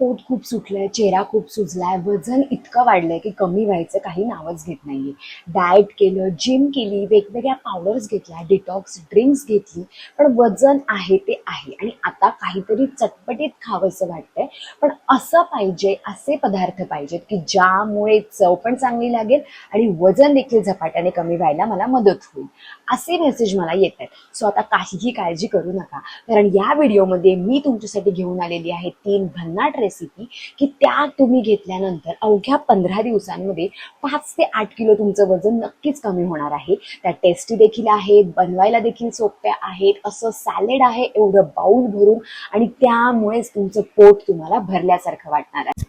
पोट खूप सुटलंय चेहरा खूप सुजलाय वजन इतकं वाढलंय की कमी व्हायचं काही नावच घेत नाहीये. डाएट केलं जिम केली वेगवेगळ्या पावडर्स घेतल्या डिटॉक्स ड्रिंक्स घेतली पण वजन आहे ते आहे. आणि आता काहीतरी चटपटीत खावंसं वाटतंय पण असं पाहिजे असे पदार्थ पाहिजेत की ज्यामुळे चव पण चांगली लागेल आणि वजन देखील झपाट्याने कमी व्हायला मला मदत होईल. असे मेसेज मला येत आहेत सो आता काहीही काळजी करू नका. कारण या व्हिडिओमध्ये मी तुमच्यासाठी घेऊन आलेली आहे तीन भन्नाट रेसिपी की त्या तुम्ही घेतल्यानंतर अवघ्या पंधरा दिवसांमध्ये पाच ते आठ किलो तुमचं वजन नक्कीच कमी होणार आहे. त्या टेस्टी देखील आहेत बनवायला देखील सोप्या आहेत. असं सॅलेड आहे एवढं बाऊल भरून आणि त्यामुळेच तुमचं पोट तुम्हाला भरल्यासारखं वाटणार आहे.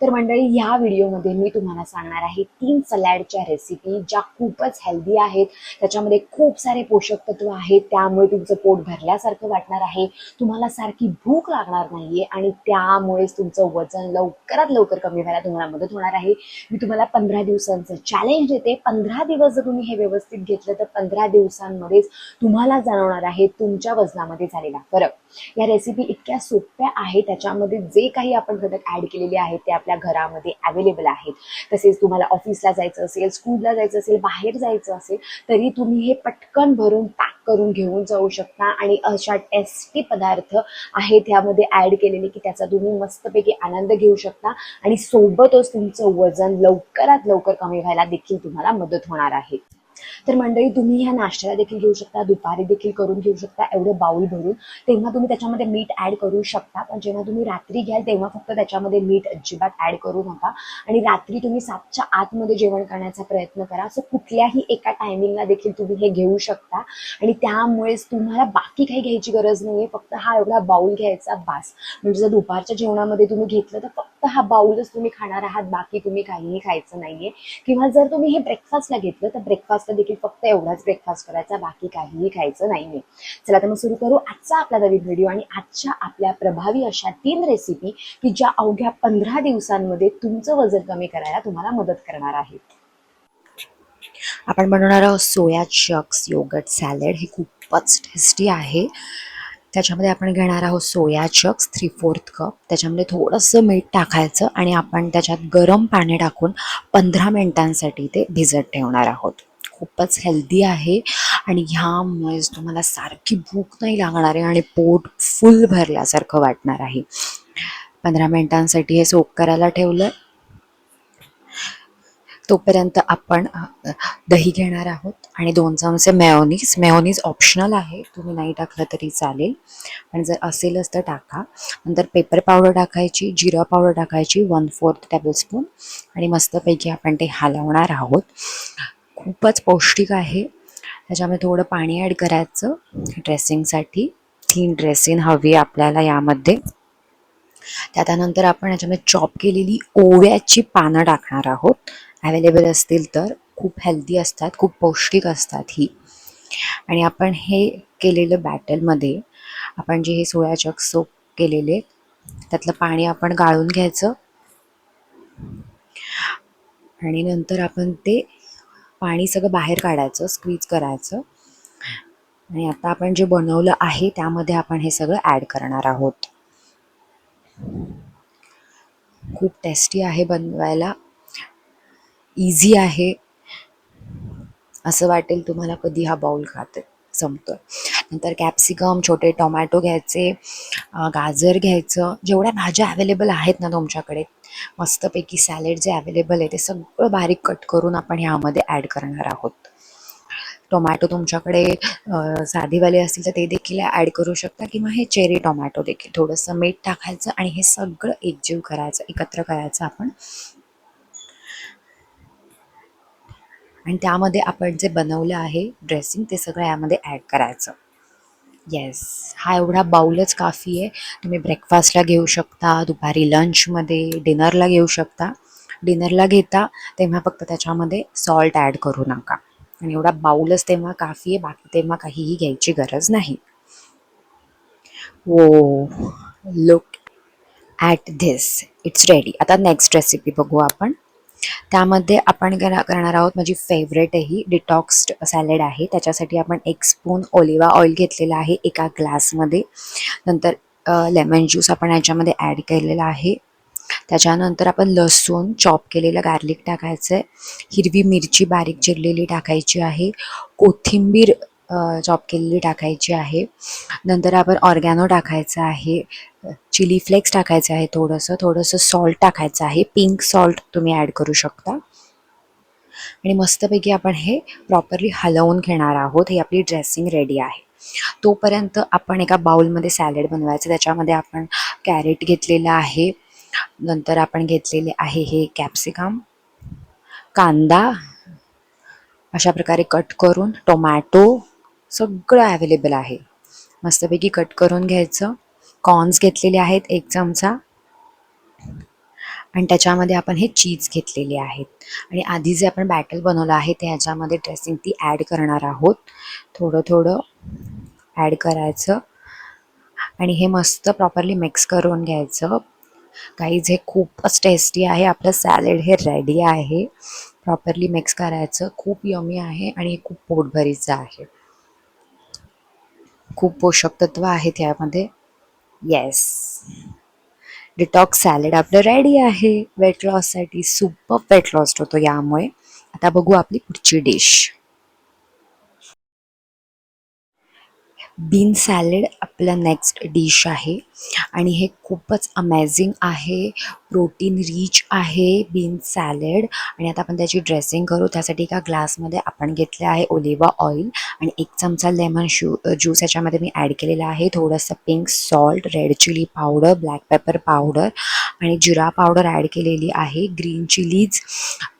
तर मंडळी ह्या व्हिडिओमध्ये मी तुम्हाला सांगणार आहे तीन सलॅडच्या रेसिपी ज्या खूपच हेल्दी आहेत. त्याच्यामध्ये खूप सारे पोषक तत्व आहेत. त्यामुळे तुमचं पोट भरल्यासारखं वाटणार आहे. तुम्हाला सारखी भूक लागणार नाहीये आणि त्यामुळेच तुमचं वजन लवकरात लवकर कमी व्हायला तुम्हाला मदत होणार आहे. मी तुम्हाला पंधरा दिवसांचं चॅलेंज देते. पंधरा दिवस जर तुम्ही हे व्यवस्थित घेतलं तर पंधरा दिवसांमध्येच तुम्हाला जाणवणार आहे तुमच्या वजनामध्ये झालेला फरक. या रेसिपी इतक्या सोप्या आहेत. त्याच्यामध्ये जे काही आपण घटक ऍड केलेले आहेत ते आपल्या घरामध्ये अवेलेबल आहेत. तसेच तुम्हाला ऑफिसला जायचं असेल स्कूलला जायचं असेल बाहेर जायचं असेल तरी तुम्ही हे पटकन भरून पॅक करून घेऊन जाऊ शकता. आणि अशा टेस्टी पदार्थ आहेत ह्यामध्ये ऍड केलेले की त्याचा तुम्ही मस्तपैकी आनंद घेऊ शकता. आणि सोबतच तुमचं वजन लवकरात लवकर कमी व्हायला देखील तुम्हाला मदत होणार आहे. तर मंडळी तुम्ही ह्या नाश्त्याला देखील घेऊ शकता दुपारी देखील करून घेऊ शकता एवढं बाउल भरून. तेव्हा तुम्ही त्याच्यामध्ये मीठ ऍड करू शकता पण जेव्हा तुम्ही रात्री घ्याल तेव्हा फक्त त्याच्यामध्ये मीठ अजिबात ऍड करू नका. आणि रात्री तुम्ही सातच्या आतमध्ये जेवण करण्याचा प्रयत्न करा. सो कुठल्याही एका टायमिंगला देखील तुम्ही हे घेऊ शकता. आणि त्यामुळेच तुम्हाला बाकी काही घ्यायची गरज नाहीये. फक्त हा एवढा बाउल घ्यायचा बास. म्हणजे जर दुपारच्या जेवणामध्ये तुम्ही घेतलं तर फक्त हा बाउलच तुम्ही खाणार आहात बाकी तुम्ही काहीही खायचं नाहीये. किंवा जर तुम्ही हे ब्रेकफास्टला घेतलं तर ब्रेकफास्टला देखील फक्त एवढाच ब्रेकफास्ट करायचा बाकी काहीही खायचं नाहीये. चला तर मग सुरू करू आजचा आपला नवीन व्हिडिओ आणि आजच्या आपल्या प्रभावी अशा तीन रेसिपी की ज्या अवघ्या पंधरा दिवसांमध्ये तुमचं वजन कमी करायला तुम्हाला मदत करणार आहेत. आपण बनवणार आहोत सोया चक्स योगट सॅलड हे खूपच टेस्टी आहे. त्याच्यामध्ये आपण घेणार आहोत soya chunks three fourth cup. त्याच्यामध्ये थोडंसं मीठ टाकायचं आणि आपण त्याच्यात गरम पाणी टाकून पंधरा मिनिटांसाठी ते भिजत ठेवणार आहोत. खूपच हेल्दी आहे आणि ह्यामुळेच तुम्हाला सारखी भूक नाही लागणार आहे आणि पोट फुल भरल्यासारखं वाटणार आहे. पंधरा मिनिटांसाठी हे सोक करायला ठेवलं तोपर्यंत आपण दही घेणार आहोत. आणि दोन चमचे मेओनीज मेओनीज ऑप्शनल आहे. तुम्ही नाही टाकलं तरी चालेल. पण जर असेलच तर टाका. नंतर पेपर पावडर टाकायची जिरा पावडर टाकायची वन फोर्थ टेबलस्पून आणि मस्तपैकी आपण ते हलवणार आहोत. खूपच पौष्टिक आहे. त्याच्यामध्ये थोडं पाणी ॲड करायचं. ड्रेसिंगसाठी थीन ड्रेसिंग हवी आपल्याला यामध्ये. त्यानंतर आपण याच्यामध्ये चॉप केलेली ओव्याची पानं टाकणार आहोत. अवेलेबल असतील तर खूप हेल्दी असतात खूप पौष्टिक असतात ही. आणि आपण हे केलेलं बॅटलमध्ये आपण जे हे सोळा चक सोप केलेले त्यातलं पाणी आपण गाळून घ्यायचं. आणि नंतर आपण ते पाणी सगळं बाहेर काढायचं स्क्वीज करायचं. आणि आता आपण जे बनवलं आहे त्यामध्ये आपण हे सगळं ॲड करणार आहोत. खूप टेस्टी आहे बनवायला. इझी आहे. असं वाटेल तुम्हाला कधी हा बाउल खाते संपतोय. नंतर कॅप्सिकम छोटे टोमॅटो घ्यायचे गाजर घ्यायचं. जेवढ्या भाज्या अवेलेबल आहेत ना तुमच्याकडे मस्तपैकी सॅलेड जे अवेलेबल आहे ते सगळं बारीक कट करून आपण ह्यामध्ये ॲड करणार आहोत. टोमॅटो तुमच्याकडे साधीवाले साधेवाले असतील तर ते देखील ॲड करू शकता किंवा हे चेरी टोमॅटो देखील. थोडंसं मीठ टाकायचं आणि हे सगळं एकजीव करायचं एकत्र करायचं आपण. आणि त्यामध्ये आपण जे बनवलं आहे ड्रेसिंग ते सगळं यामध्ये ॲड करायचं. येस हा एवढा बाऊलच काफी आहे. तुम्ही ब्रेकफास्टला घेऊ शकता दुपारी लंचमध्ये डिनरला घेऊ शकता. डिनरला घेता तेव्हा फक्त त्याच्यामध्ये सॉल्ट ॲड करू नका. आणि एवढा बाउलच तेव्हा काफी आहे बाकी तेव्हा काहीही घ्यायची गरज नाही. ओ look at this it's ready आता नेक्स्ट रेसिपी बघू आपण. त्यामध्ये आपण करणार आहोत माझी फेवरेट ही डिटॉक्स्ड सॅलड आहे. त्याच्यासाठी आपण एक स्पून ओलिवा ऑइल घेतलेला आहे एका ग्लासमध्ये नंतर लेमन ज्यूस आपण याच्यामध्ये ॲड केलेला आहे. त्याच्यानंतर आपण लसूण चॉप केलेलं गार्लिक टाकायचं आहे हिरवी मिरची बारीक चिरलेली टाकायची आहे. कोथिंबीर चॉप केलेली टाकायची आहे. नंतर आपण ऑर्गॅनो टाकायचं आहे. चिली फ्लेक्स टाकायचं आहे थोडंसं. थोडंसं सॉल्ट टाकायचं आहे. पिंक सॉल्ट तुम्ही ॲड करू शकता. आणि मस्तपैकी आपण हे प्रॉपरली हलवून घेणार आहोत. ही आपली ड्रेसिंग रेडी आहे. तोपर्यंत आपण एका बाउलमध्ये सॅलड बनवायचं. त्याच्यामध्ये आपण कॅरेट घेतलेलं आहे. नंतर आपण घेतलेले आहे हे कॅप्सिकम कांदा. अशा प्रकारे कट करून टोमॅटो. सगळं ॲवेलेबल आहे. मस्तपैकी कट करून घ्यायचं. कॉर्न्स घेतलेले आहेत एक चमचा. आणि त्याच्यामध्ये आपण हे चीज घेतलेले आहेत. आणि आधी जे आपण बॅटल बनवलं आहे ते ह्याच्यामध्ये ड्रेसिंग ती ॲड करणार आहोत. थोडं थोडं ॲड करायचं. आणि हे मस्त प्रॉपरली मिक्स करून घ्यायचं. काहीच हे खूपच टेस्टी आहे. आपलं सॅलेड हे रेडी आहे. प्रॉपरली मिक्स करायचं. खूप यमी आहे आणि हे खूप पोटभरीचं आहे. खूप पोषक तत्व आहेत यामध्ये. येस डिटॉक्स सॅलेड आपलं रेडी आहे. वेट लॉससाठी सुपर वेट लॉस होतो यामुळे. आता बघू आपली पुढची डिश बीन सॅलेड आपलं नेक्स्ट डिश आहे. आणि हे खूपच अमेझिंग आहे. प्रोटीन रिच आहे. बीन सॅलेड आणि आता आपण त्याची ड्रेसिंग करू. त्यासाठी एका ग्लासमध्ये आपण घेतले आहे ओलिवा ऑइल आणि एक चमचा लेमन शू ज्यूस याच्यामध्ये मी ॲड केलेला आहे. थोडंसं pink salt red chilli powder black pepper powder आणि जिरा पावडर ॲड केलेली आहे. ग्रीन चिलीज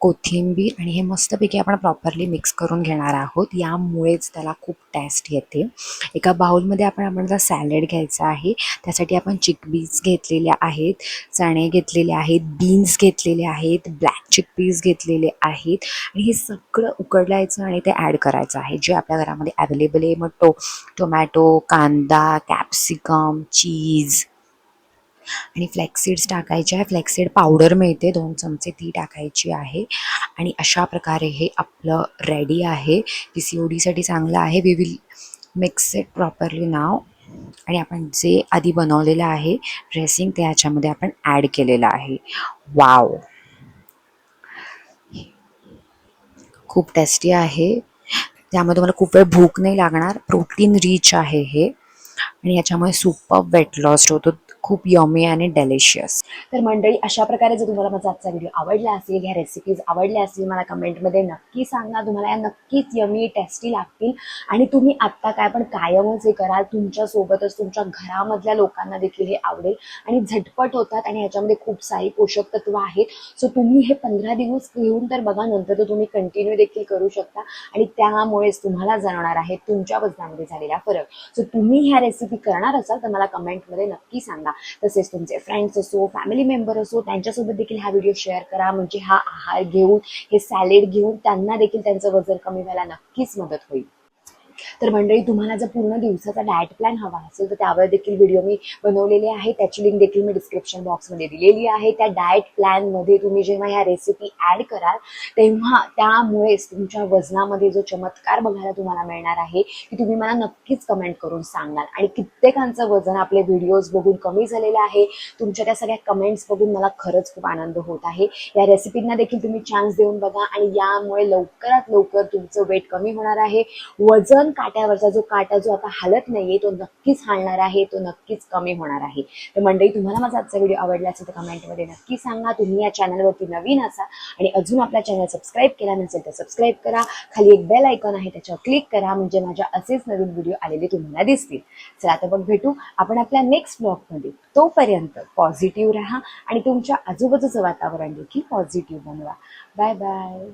कोथिंबीर आणि हे मस्तपैकी आपण प्रॉपरली मिक्स करून घेणार आहोत. यामुळेच त्याला खूप टेस्ट येते. एका बाउलमध्ये आपण आपल्याला सॅलड घ्यायचा आहे. त्यासाठी आपण चिकबीज घेतलेल्या आहेत चणे घेतलेले आहेत बीन्स घेतलेले आहेत ब्लॅक चिकपीज घेतलेले आहेत. आणि हे सगळं उकडलायचं आणि ते ॲड करायचं आहे. जे आपल्या घरामध्ये अवेलेबल आहे मग टो टोमॅटो कांदा कॅप्सिकम चीज आणि फ्लॅक्सीड्स टाकायचे आहे. फ्लॅक्सीड पावडर मिळते. दोन चमचे ती टाकायची आहे. आणि अशा प्रकारे हे आपलं रेडी आहे. पी सी ओ डीसाठी चांगलं आहे. We will mix it properly now आणि आपण जे आधी बनवलेलं आहे ड्रेसिंग ते ह्याच्यामध्ये आपण ॲड केलेलं आहे. वाव खूप टेस्टी आहे. त्यामध्ये तुम्हाला खूप वेळ भूक नाही लागणार. प्रोटीन रिच आहे हे. आणि याच्यामुळे सुपर वेट लॉस होतो. खूप यमी आणि डेलिशियस तर मंडळी अशा प्रकारे जर तुम्हाला माझा आजचा व्हिडिओ आवडला असेल ह्या रेसिपीज आवडल्या असतील मला कमेंटमध्ये नक्की सांगा. तुम्हाला या नक्कीच यमी टेस्टी लागतील. आणि तुम्ही आत्ता काय पण कायमच हे कराल तुमच्यासोबतच तुमच्या घरामधल्या लोकांना देखील हे आवडेल. आणि झटपट होतात आणि ह्याच्यामध्ये खूप सारी पोषक तत्व आहेत. सो तुम्ही हे पंधरा दिवस घेऊन तर बघा नंतर तर तुम्ही कंटिन्यू देखील करू शकता. आणि त्यामुळेच तुम्हाला जाणवणार आहे तुमच्या वजनामध्ये झालेला फरक. सो तुम्ही ह्या रेसिपी करणार असाल तर मला कमेंटमध्ये नक्की सांगा. तसेच तुमचे फ्रेंड्स असो फॅमिली मेंबर असो त्यांच्यासोबत देखील हा व्हिडिओ शेअर करा. म्हणजे हा आहार घेऊन हे सॅलेड घेऊन त्यांना देखील त्यांचं वजन कमी व्हायला नक्कीच मदत होईल. तर मंडळी तुम्हाला जर पूर्ण दिवसाचा डाएट प्लॅन हवा असेल तर त्यावर देखील व्हिडिओ मी बनवलेले आहे. त्याची लिंक देखील मी डिस्क्रिप्शन बॉक्समध्ये दिलेली आहे. त्या डाएट प्लॅनमध्ये तुम्ही जेव्हा ह्या रेसिपी ॲड कराल तेव्हा त्यामुळेच तुमच्या वजनामध्ये जो चमत्कार बघायला तुम्हाला मिळणार आहे की तुम्ही मला नक्कीच कमेंट करून सांगाल. आणि कित्येकांचं वजन आपले व्हिडिओज बघून कमी झालेलं आहे. तुमच्या त्या सगळ्या कमेंट्स बघून मला खरंच खूप आनंद होत आहे. या रेसिपींना देखील तुम्ही चान्स देऊन बघा. आणि यामुळे लवकरात लवकर तुमचं वेट कमी होणार आहे. वजन काय काट्यावरचा जो काटा जो आता हालत नाहीये तो नक्कीच हालणार आहे तो नक्कीच कमी होणार आहे. तर मंडळी तुम्हाला माझा आजचा व्हिडिओ आवडला असेल तर कमेंटमध्ये नक्की सांगा. तुम्ही या चॅनलवरती नवीन असा आणि अजून आपल्या चॅनल सबस्क्राईब केला नसेल तर सबस्क्राईब करा. खाली एक बेल आयकॉन आहे त्याच्यावर क्लिक करा. म्हणजे माझ्या असेच नवीन व्हिडिओ आलेले तुम्हाला दिसतील. चला आता मग भेटू आपण आपल्या नेक्स्ट ब्लॉगमध्ये तोपर्यंत पॉझिटिव्ह राहा आणि तुमच्या आजूबाजूचं वातावरण देखील पॉझिटिव्ह बनवा. Bye bye